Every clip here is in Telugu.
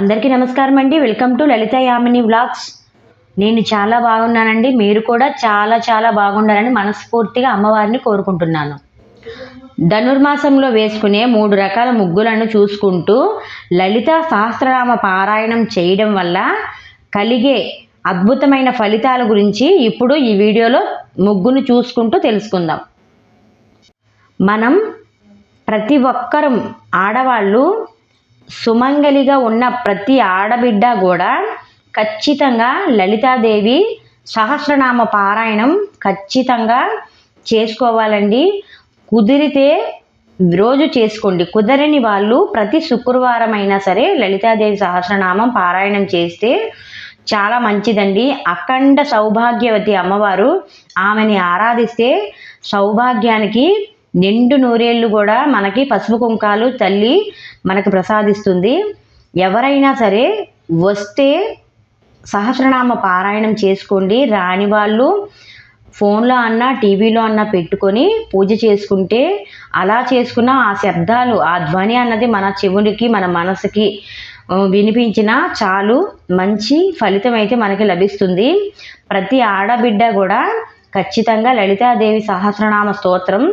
అందరికీ నమస్కారం అండి. Welcome to Lalitha Yamini vlogs నేను చాలా బాగున్నానండి. మీరు కూడా చాలా చాలా బాగుండాలని మనస్ఫూర్తిగా అమ్మవారిని కోరుకుంటున్నాను. ధనుర్మాసంలో వేసుకునే మూడు రకాల ముగ్గులను చూసుకుంటూ లలిత సహస్రనామ పారాయణం చేయడం వల్ల కలిగే అద్భుతమైన ఫలితాల గురించి ఇప్పుడు ఈ వీడియోలో ముగ్గును చూసుకుంటూ తెలుసుకుందాం. మనం ప్రతి ఒక్కరం ఆడవాళ్ళు సుమంగలిగా ఉన్న ప్రతి ఆడబిడ్డ కూడా ఖచ్చితంగా లలితాదేవి సహస్రనామ పారాయణం ఖచ్చితంగా చేసుకోవాలండి. కుదిరితే రోజు చేసుకోండి. కుదరని వాళ్ళు ప్రతి శుక్రవారం అయినా సరే లలితాదేవి సహస్రనామం పారాయణం చేస్తే చాలా మంచిదండి. అఖండ సౌభాగ్యవతి అమ్మవారు ఆమెని ఆరాధిస్తే సౌభాగ్యానికి నిండు నూరేళ్ళు కూడా మనకి పసుపు కుంకాలు తల్లి మనకు ప్రసాదిస్తుంది. ఎవరైనా సరే వస్తే సహస్రనామ పారాయణం చేసుకోండి. రాని వాళ్ళు ఫోన్లో అన్నా టీవీలో అన్నా పెట్టుకొని పూజ చేసుకుంటే అలా చేసుకున్న ఆ శబ్దాలు ఆ ధ్వని అన్నది మన చెవునికి మన మనసుకి వినిపించిన వినిపించినా చాలు మంచి ఫలితం అయితే మనకి లభిస్తుంది. ప్రతి ఆడబిడ్డ కూడా ఖచ్చితంగా లలితాదేవి సహస్రనామ స్తోత్రం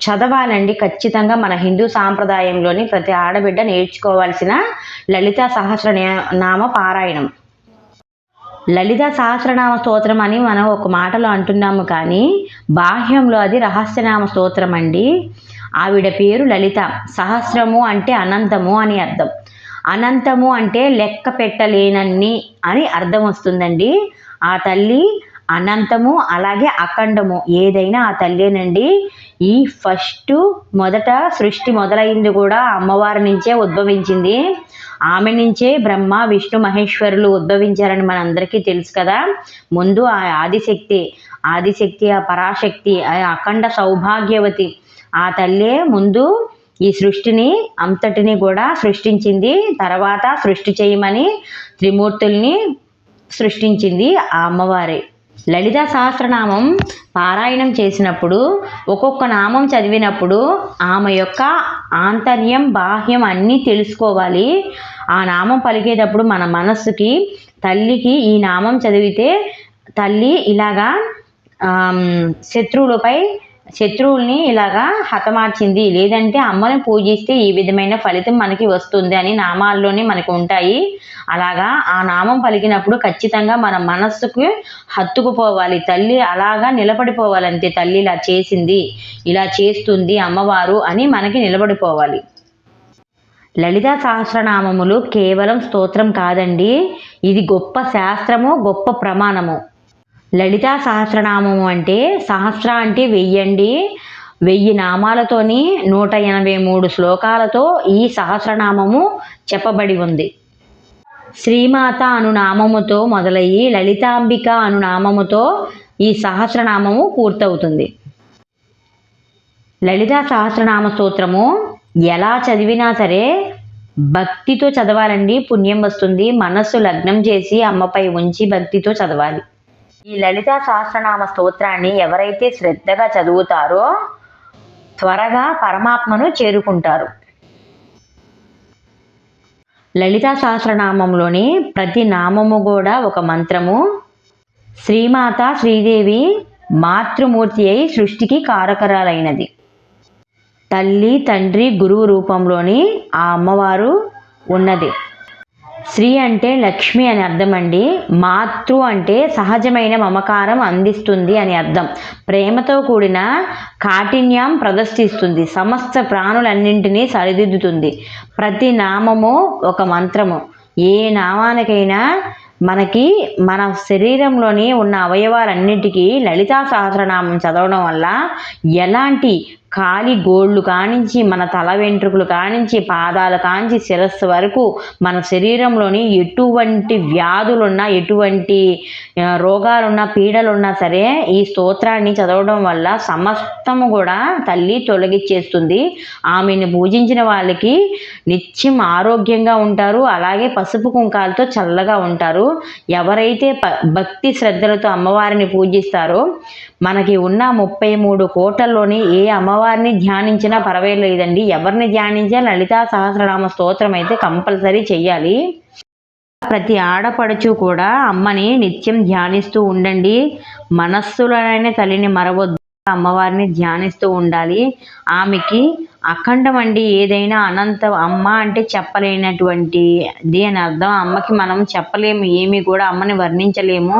చదవాలండి. ఖచ్చితంగా మన హిందూ సాంప్రదాయంలోని ప్రతి ఆడబిడ్డ నేర్చుకోవాల్సిన లలిత సహస్ర నామ పారాయణం. లలిత సహస్రనామ స్తోత్రం అని మనం ఒక మాటలో అంటున్నాము కానీ బాహ్యంలో అది రహస్యనామ స్తోత్రం అండి. ఆవిడ పేరు లలిత. సహస్రము అంటే అనంతము అని అర్థం. అనంతము అంటే లెక్క పెట్టలేనన్ని అని అర్థం వస్తుందండి. ఆ తల్లి అనంతము అలాగే అఖండము. ఏదైనా ఆ తల్లేనండి ఈ ఫస్ట్ మొదట సృష్టి మొదలైంది కూడా అమ్మవారి నుంచే ఉద్భవించింది. ఆమె నుంచే బ్రహ్మ విష్ణు మహేశ్వరులు ఉద్భవించారని మనందరికీ తెలుసు కదా. ముందు ఆ ఆదిశక్తి ఆదిశక్తి ఆ పరాశక్తి ఆ అఖండ సౌభాగ్యవతి. ఆ తల్లే ముందు ఈ సృష్టిని అంతటిని కూడా సృష్టించింది. తర్వాత సృష్టి చేయమని త్రిమూర్తుల్ని సృష్టించింది ఆ అమ్మవారే. లలిత సహస్రనామం పారాయణం చేసినప్పుడు ఒక్కొక్క నామం చదివినప్పుడు ఆమె యొక్క ఆంతర్యం బాహ్యం అన్నీ తెలుసుకోవాలి. ఆ నామం పలికేటప్పుడు మన మనస్సుకి తల్లికి ఈ నామం చదివితే తల్లి ఇలాగా శత్రువులపై శత్రువుల్ని ఇలాగా హతమార్చింది. లేదంటే అమ్మని పూజిస్తే ఈ విధమైన ఫలితం మనకి వస్తుంది అని నామాల్లోనే మనకు ఉంటాయి. అలాగా ఆ నామం పలికినప్పుడు ఖచ్చితంగా మన మనస్సుకు హత్తుకుపోవాలి. తల్లి అలాగా నిలబడిపోవాలంతే తల్లి ఇలా చేసింది ఇలా చేస్తుంది అమ్మవారు అని మనకి నిలబడిపోవాలి. లలితా సహస్రనామములు కేవలం స్తోత్రం కాదండి. ఇది గొప్ప శాస్త్రము గొప్ప ప్రమాణము. లలితా సహస్రనామము అంటే సహస్ర అంటే వెయ్యండి. వెయ్యి నామాలతోని నూట ఎనభై మూడు శ్లోకాలతో ఈ సహస్రనామము చెప్పబడి ఉంది. శ్రీమాత అను నామముతో మొదలయ్యి లలితాంబిక అను నామముతో ఈ సహస్రనామము పూర్తవుతుంది. లలితా సహస్రనామ స్తోత్రము ఎలా చదివినా సరే భక్తితో చదవాలండి పుణ్యం వస్తుంది మనస్సు లగ్నం చేసి అమ్మపై ఉంచి భక్తితో చదవాలి. ఈ లలితా సహస్రనామ స్తోత్రాన్ని ఎవరైతే శ్రద్ధగా చదువుతారో త్వరగా పరమాత్మను చేరుకుంటారు. లలితా సహస్రనామంలోని ప్రతి నామము కూడా ఒక మంత్రము. శ్రీమాత శ్రీదేవి మాతృమూర్తి అయి సృష్టికి కారకరాలైనది. తల్లి తండ్రి గురువు రూపంలోని ఆ అమ్మవారు ఉన్నది. శ్రీ అంటే లక్ష్మి అని అర్థం అండి మాతృ అంటే సహజమైన మమకారం అందిస్తుంది అని అర్థం. ప్రేమతో కూడిన కాఠిన్యం ప్రదర్శిస్తుంది. సమస్త ప్రాణులన్నింటినీ సరిదిద్దుతుంది. ప్రతి నామము ఒక మంత్రము. ఏ నామానికైనా మనకి మన శరీరంలోని ఉన్న అవయవాలన్నిటికీ లలితా సహస్రనామం చదవడం వల్ల ఎలాంటి కాలి గోళ్ళు కానించి మన తల వెంట్రుకలు కానించి పాదాలు కాంచి శిరస్సు వరకు మన శరీరంలోని ఎటువంటి వ్యాధులున్నా ఎటువంటి రోగాలున్నా పీడలున్నా సరే ఈ స్తోత్రాన్ని చదవడం వల్ల సమస్తము కూడా తల్లి తొలగిచ్చేస్తుంది. ఆమెను పూజించిన వాళ్ళకి నిత్యం ఆరోగ్యంగా ఉంటారు. అలాగే పసుపు కుంకాలతో చల్లగా ఉంటారు. ఎవరైతే భక్తి శ్రద్ధలతో అమ్మవారిని పూజిస్తారో మనకి ఉన్న ముప్పై మూడు కోటల్లోని ఏ అమ్మవారిని ధ్యానించినా పర్వాలేదండి. ఎవరిని ధ్యానించినా లలితా సహస్రనామ స్తోత్రం అయితే కంపల్సరీ చెయ్యాలి. ప్రతి ఆడపడుచు కూడా అమ్మని నిత్యం ధ్యానిస్తూ ఉండండి. మనస్సులోనైనా తల్లిని మరవద్దు. అమ్మవారిని ధ్యానిస్తూ ఉండాలి. ఆమెకి అఖండం అండి. ఏదైనా అనంత అమ్మ అంటే చెప్పలేనటువంటిది అని అర్థం. అమ్మకి మనం చెప్పలేము. ఏమి కూడా అమ్మని వర్ణించలేము.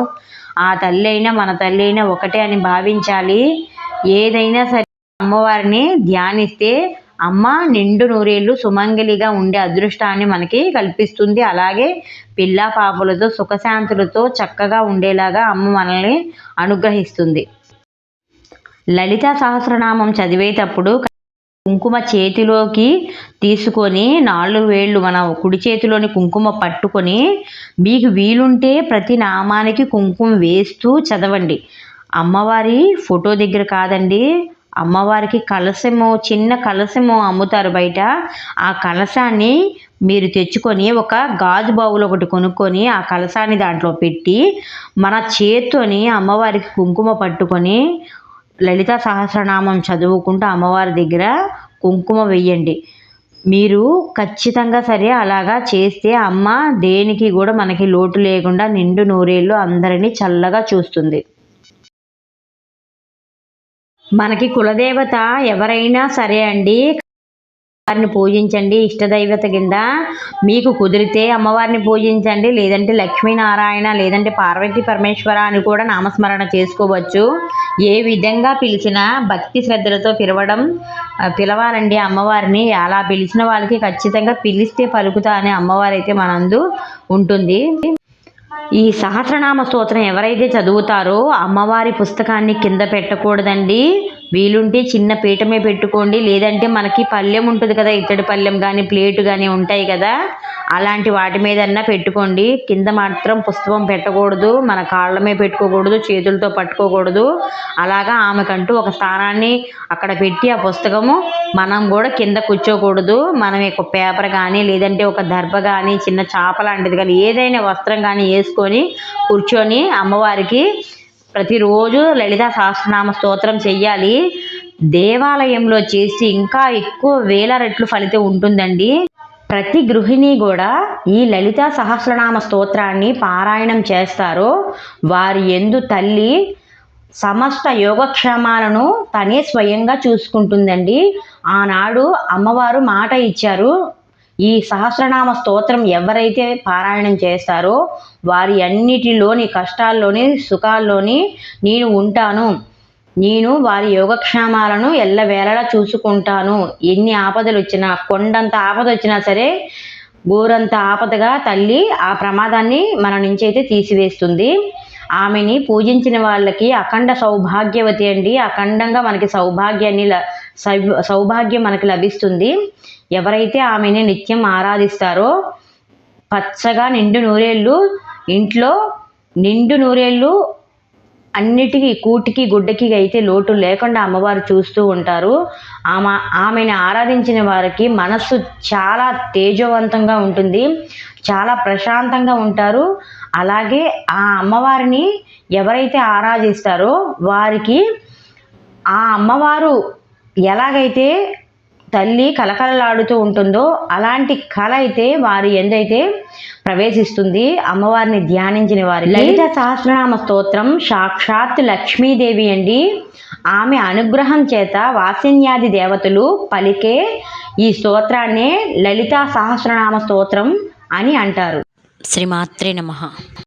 ఆ తల్లి అయినా మన తల్లి అయినా ఒకటే అని భావించాలి. ఏదైనా సరే అమ్మవారిని ధ్యానిస్తే అమ్మ నిండు నూరేళ్ళు సుమంగలిగా ఉండే అదృష్టాన్ని మనకి కల్పిస్తుంది. అలాగే పిల్ల పాపలతో సుఖశాంతులతో చక్కగా ఉండేలాగా అమ్మ మనల్ని అనుగ్రహిస్తుంది. లలిత సహస్రనామం చదివేటప్పుడు కుంకుమ చేతిలోకి తీసుకొని నాలుగు వేళ్ళు మన కుడి చేతిలోని కుంకుమ పట్టుకొని మీకు వీలుంటే ప్రతి నామానికి కుంకుమ వేస్తూ చదవండి. అమ్మవారి ఫోటో దగ్గర కాదండి అమ్మవారికి కలశము చిన్న కలశము అమ్ముతారు బయట. ఆ కలశాన్ని మీరు తెచ్చుకొని ఒక గాజు బావులు ఒకటి కొనుక్కొని ఆ కలశాన్ని దాంట్లో పెట్టి మన చేత్తోని అమ్మవారికి కుంకుమ పట్టుకొని లలిత సహస్రనామం చదువుకుంటూ అమ్మవారి దగ్గర కుంకుమ వెయ్యండి. మీరు ఖచ్చితంగా సరే అలాగా చేస్తే అమ్మ దేనికి కూడా మనకి లోటు లేకుండా నిండు నూరేళ్ళు అందరినీ చల్లగా చూస్తుంది. మనకి కులదేవత ఎవరైనా సరే అండి వారిని పూజించండి ఇష్టదైవత కింద. మీకు కుదిరితే అమ్మవారిని పూజించండి. లేదంటే లక్ష్మీనారాయణ లేదంటే పార్వతీ పరమేశ్వర అని కూడా నామస్మరణ చేసుకోవచ్చు. ఏ విధంగా పిలిచినా భక్తి శ్రద్ధలతో పిలవడం పిలవాలండి అమ్మవారిని. అలా పిలిచిన వాళ్ళకి ఖచ్చితంగా పిలిస్తే పలుకుతా అనే అమ్మవారు అయితే మనందు ఉంటుంది. ఈ సహస్రనామ స్తోత్రం ఎవరైతే చదువుతారో అమ్మవారి పుస్తకాన్ని కింద పెట్టకూడదండి. వీలుంటే చిన్న పీఠమే పెట్టుకోండి. లేదంటే మనకి పళ్ళెం ఉంటుంది కదా ఇత్తడి పళ్ళెం కానీ ప్లేటు కానీ ఉంటాయి కదా అలాంటి వాటి మీదన్నా పెట్టుకోండి. కింద మాత్రం పుస్తకం పెట్టకూడదు మన కాళ్ళమే పెట్టుకోకూడదు చేతులతో పట్టుకోకూడదు. అలాగా ఆమెకంటూ ఒక స్థానాన్ని అక్కడ పెట్టి ఆ పుస్తకము మనం కూడా కింద కూర్చోకూడదు. మనం ఒక పేపర్ కానీ లేదంటే ఒక దర్భ కానీ చిన్న చాప లాంటిది కానీ ఏదైనా వస్త్రం కానీ వేసుకొని కూర్చొని అమ్మవారికి ప్రతిరోజు లలిత సహస్రనామ స్తోత్రం చెయ్యాలి. దేవాలయంలో చేసి ఇంకా ఎక్కువ వేల రెట్లు ఫలితం ఉంటుందండి. ప్రతి గృహిణి కూడా ఈ లలిత సహస్రనామ స్తోత్రాన్ని పారాయణం చేస్తారు. వారి ఎందు తల్లి సమస్త యోగక్షేమాలను తనే స్వయంగా చూసుకుంటుందండి. ఆనాడు అమ్మవారు మాట ఇచ్చారు. ఈ సహస్రనామ స్తోత్రం ఎవరైతే పారాయణం చేస్తారో వారి అన్నిటిలోని కష్టాల్లోని సుఖాల్లోని నేను ఉంటాను. నేను వారి యోగక్షేమాలను ఎల్లవేళలా చూసుకుంటాను. ఎన్ని ఆపదలు వచ్చినా కొండంత ఆపద వచ్చినా సరే గోరంత ఆపదగా తల్లి ఆ ప్రమాదాన్ని మన నుంచి అయితే తీసివేస్తుంది. ఆమెని పూజించిన వాళ్ళకి అఖండ సౌభాగ్యవతి అండి. అఖండంగా మనకి సౌభాగ్యాన్ని సౌభాగ్యం మనకి లభిస్తుంది. ఎవరైతే ఆమెని నిత్యం ఆరాధిస్తారో పచ్చగా నిండు నూరేళ్ళు ఇంట్లో నిండు నూరేళ్ళు అన్నిటికీ కూటికి గుడ్డకి అయితే లోటు లేకుండా అమ్మవారు చూస్తూ ఉంటారు. ఆమె ఆమెను ఆరాధించిన వారికి మనస్సు చాలా తేజవంతంగా ఉంటుంది చాలా ప్రశాంతంగా ఉంటారు. అలాగే ఆ అమ్మవారిని ఎవరైతే ఆరాధిస్తారో వారికి ఆ అమ్మవారు ఎలాగైతే తల్లి కలకలలాడుతూ ఉంటుందో అలాంటి కళ అయితే వారి ఎందైతే ప్రవేశిస్తుంది అమ్మవారిని ధ్యానించిన వారి లలిత సహస్రనామ స్తోత్రం సాక్షాత్ లక్ష్మీదేవి అండి. ఆమె అనుగ్రహం చేత వాసిన్యాది దేవతలు పలికే ఈ స్తోత్రాన్నే లలిత సహస్రనామ స్తోత్రం అని అంటారు. శ్రీమాత్రే నమ.